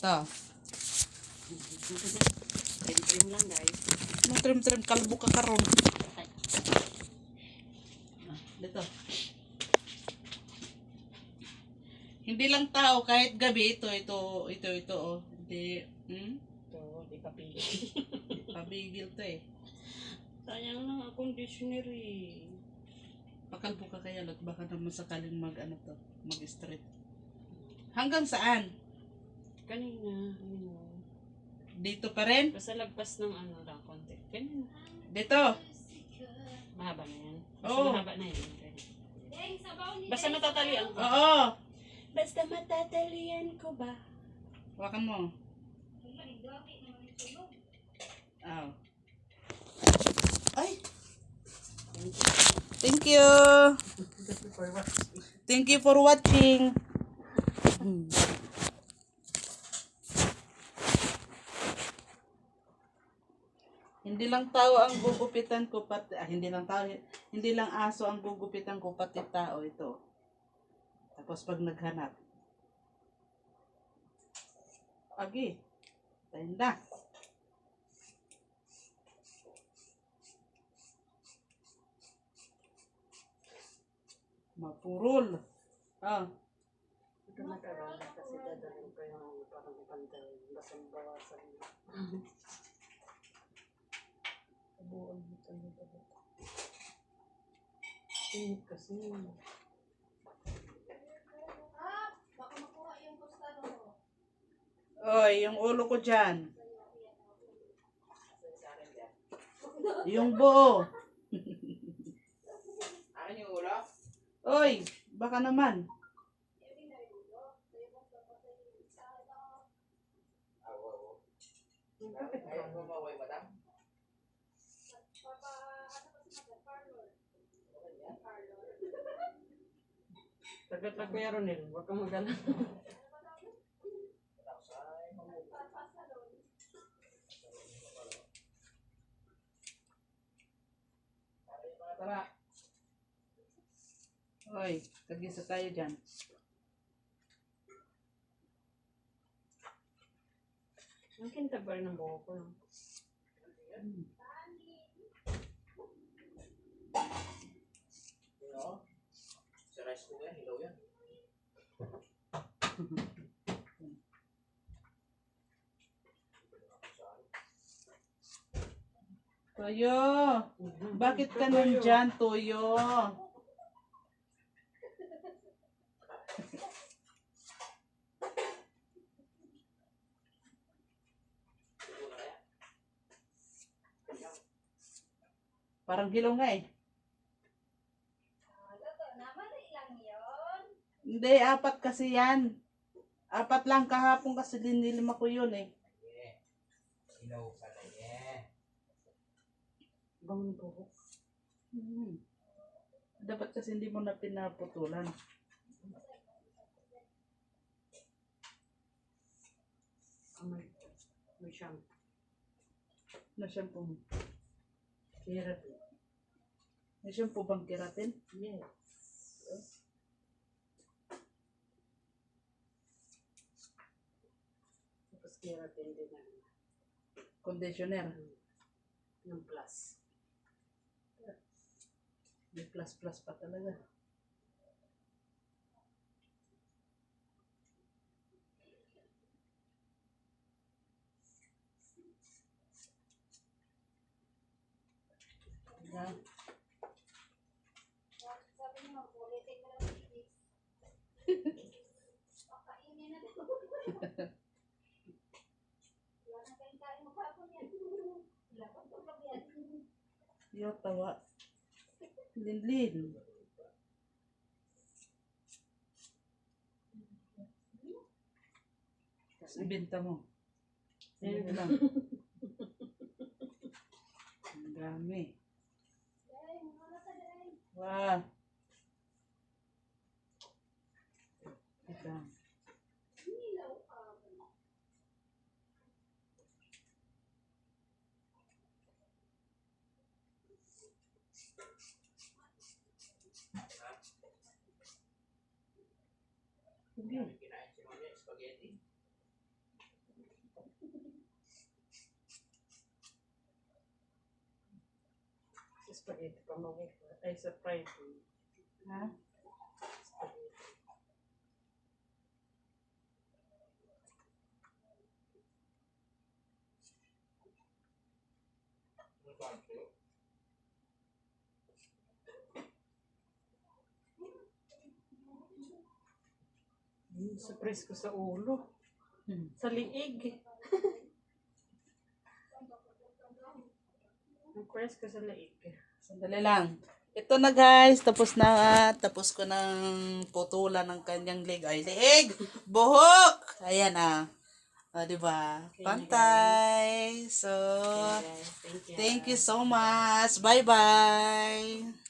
To. Trim-trim lang guys. Trim-trim kalbo ka karon. Dito. Hindi lang tao, kahit gabi, ito, ito, ito, ito, oh. Hindi, hmm? Ito, di pa pili. Pabigil to eh. Sayang lang ang conditioner eh. Pakalbo ka kaya, lag baka naman sakaling mag, ano to, mag-straight. Hanggang saan? Kanina, ayun o. Dito pa rin? Basta lagpas ng ano lang, konti. Kanina. Dito. Mahaba na yan. Basta Oo. mahaba na yan. Basta natatalian ko. Oo. Basta matatalian ko ba? Hawakan mo. Aw. Ay! Thank you. Thank you for watching. Hindi lang tao ang gugupitan ko pati ah, hindi lang tao hindi lang aso ang gugupitan ko pati tao ito. Tapos pag naghanap. Agi. Tayo na. Mapurol. Ah. Ito nag-arala kasi dadalhin ko yung parang ipantay. Basta bawasan. Kabuan mo tayo dapat. Init kasi. Oy, yung ulo ko dyan. Yung buo. Akin yung ulo? Oy, baka naman. Ayaw mo maway, madam? Tagat lang kuya Ronel. Huwag kang magala. Tara. Oy, tagisa tayo dyan. Ang kinta ba rin ang buho ko? no? Yun o. Rice cooker yan, hilaw yan. Toyo, bakit ka nandyan, Toyo? Parang hilaw nga eh. Hindi, apat kasi yan. Apat lang kahapon kasi dinilima ko yun eh. Yeah. Hilaw pala yan. Bang buho. Hmm. Dapat kasi hindi mo na pinaputulan. Ah, may, shampoo. Na shampoo mo. Keratin. May shampoo bang keratin? Yes. Tapos keratin din na Conditioner. ng plus. May plus plus pa talaga. Yan. Yo, tawa. Linlin. Tapos ibenta mo. Yan. lang. Ang dami. Wow. Hindi. Kinain si Mami, spaghetti. Sa spaghetti pa mami. Ay, sa fried food. Ha? Spaghetti. Ano ba ang surprise ko sa ulo. Hmm. Sa liig. Surprise ko sa liig. Sandali lang. Ito na guys, tapos na ah, tapos ko ng putulan ng kanyang leg. Ay, leg! Buhok! Ayan ah. O, di ba? Pantay. So, Thank you. thank you so much. Bye-bye.